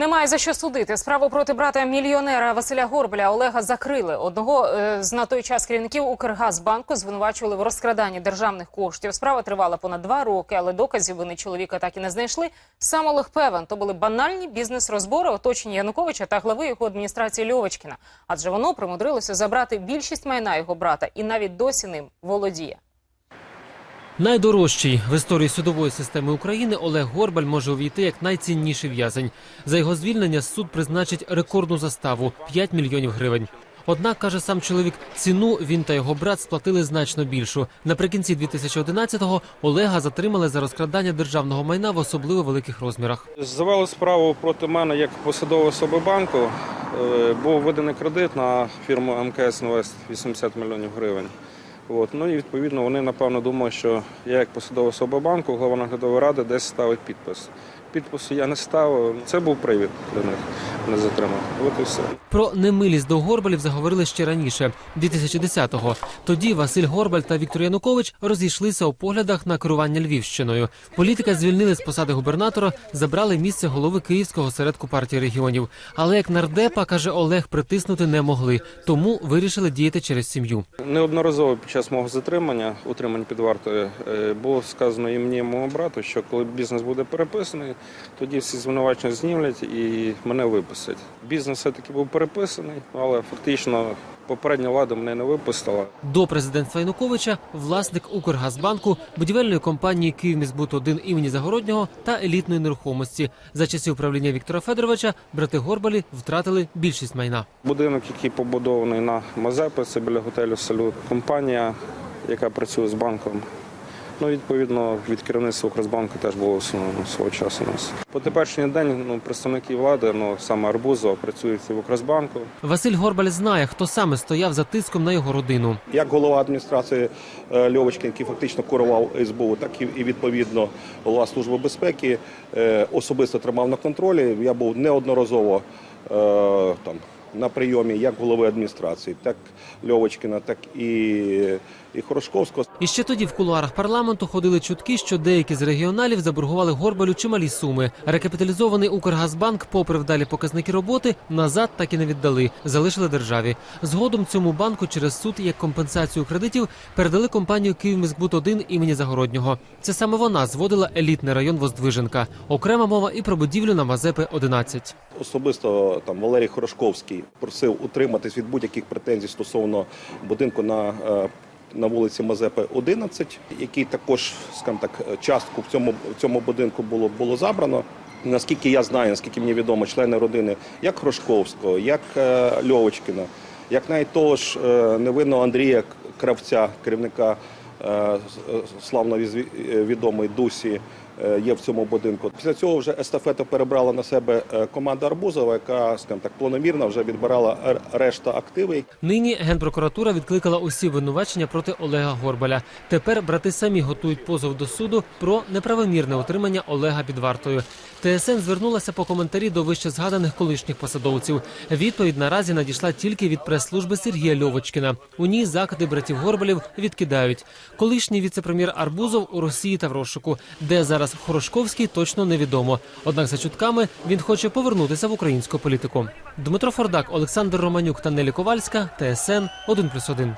Немає за що судити. Справу проти брата мільйонера Василя Горбаля Олега закрили. Одного е, з на той час керівників Укргазбанку звинувачували в розкраданні державних коштів. Справа тривала понад два роки, але доказів вони чоловіка так і не знайшли. Сам Олег певен, то були банальні бізнес-розбори, оточення Януковича та глави його адміністрації Льовочкіна. Адже воно примудрилося забрати більшість майна його брата і навіть досі ним володіє. Найдорожчий в історії судової системи України Олег Горбаль може увійти як найцінніший в'язень. За його звільнення суд призначить рекордну заставу 5 мільйонів гривень. Однак, каже сам чоловік, ціну він та його брат сплатили значно більшу. Наприкінці 2011-го Олега затримали за розкрадання державного майна в особливо великих розмірах. Завели справу проти мене як посадової особи банку. Е, Був виданий кредит на фірму МКС Інвест 80 мільйонів гривень. От. Ну і відповідно вони напевно думають, що я як посадова особа банку, голова наглядової ради десь ставить підпис. Підпису я не ставив. Це був привід для них не затримати. От і все. Про немилість до Горбалів заговорили ще раніше, 2010-го. Тоді Василь Горбаль та Віктор Янукович розійшлися у поглядах на керування Львівщиною. Політика звільнили з посади губернатора, забрали місце голови Київського осередку партії регіонів. Але як нардепа каже Олег, притиснути не могли, тому вирішили діяти через сім'ю. Неодноразово під час мого затримання, утримання під вартою, е, було сказано і мені, і моєму брату, що коли бізнес буде переписаний, тоді всі звинувачення знімлять і мене випустять. Бізнес все-таки був переписаний, але фактично попередня влада мене не випустила. До президентства Януковича власник Укргазбанку, будівельної компанії «Київміськбуд-1» імені Загороднього та елітної нерухомості. За часів правління Віктора Федоровича брати Горбалі втратили більшість майна. Будинок, який побудований на Мазепи, це біля готелю Салют. Компанія, яка працює з банком. Ну, відповідно, від керівництва Укрзбанку теж було усунено свого часу нас. По теперішній день ну, представники влади, ну саме Арбузова, працюють в Укрзбанку. Василь Горбаль знає, хто саме стояв за тиском на його родину. як голова адміністрації е, Льовочкін, який фактично керував СБУ, так і і, відповідно голова служби безпеки е, особисто тримав на контролі. Я був неодноразово е, там на прийомі як голови адміністрації, так Льовочкіна, так і, і Хорошковського. І ще тоді в кулуарах парламенту ходили чутки, що деякі з регіоналів заборгували Горбалю чималі суми. Рекапіталізований Укргазбанк, попри вдалі показники роботи, назад так і не віддали, залишили державі. Згодом цьому банку через суд як компенсацію кредитів передали компанію «Київміськбуд-1» імені Загороднього. Це саме вона зводила елітний район Воздвиженка. Окрема мова і про будівлю на Мазепи 11. Особисто там Валерій Хорошковський просив утриматись від будь-яких претензій стосовно будинку на, е, на вулиці Мазепи 11, який також, скажімо так, частку в цьому, в цьому будинку було, було забрано. Наскільки я знаю, наскільки мені відомо, члени родини як Хрошковського, як е, Льовочкіна, як навіть того ж е, невинного Андрія Кравця, керівника славно відомої Дусі, є в цьому будинку. Після цього вже естафету перебрала на себе е, команда Арбузова, яка, скажімо так, планомірно вже відбирала решта активи. Нині генпрокуратура відкликала усі винувачення проти Олега Горбаля. Тепер брати самі готують позов до суду про неправомірне утримання Олега під вартою. ТСН звернулася по коментарі до вище згаданих колишніх посадовців. Відповідь наразі надійшла тільки від прес-служби Сергія Льовочкіна. У ній закиди братів Горбалів відкидають. Колишній віце-прем'єр Арбузов у Росії та в розшуку, де зараз Хорошковський точно невідомо. Однак за чутками він хоче повернутися в українську політику. Дмитро Фордак, Олександр Романюк та Нелі Ковальська. ТСН 1+,1.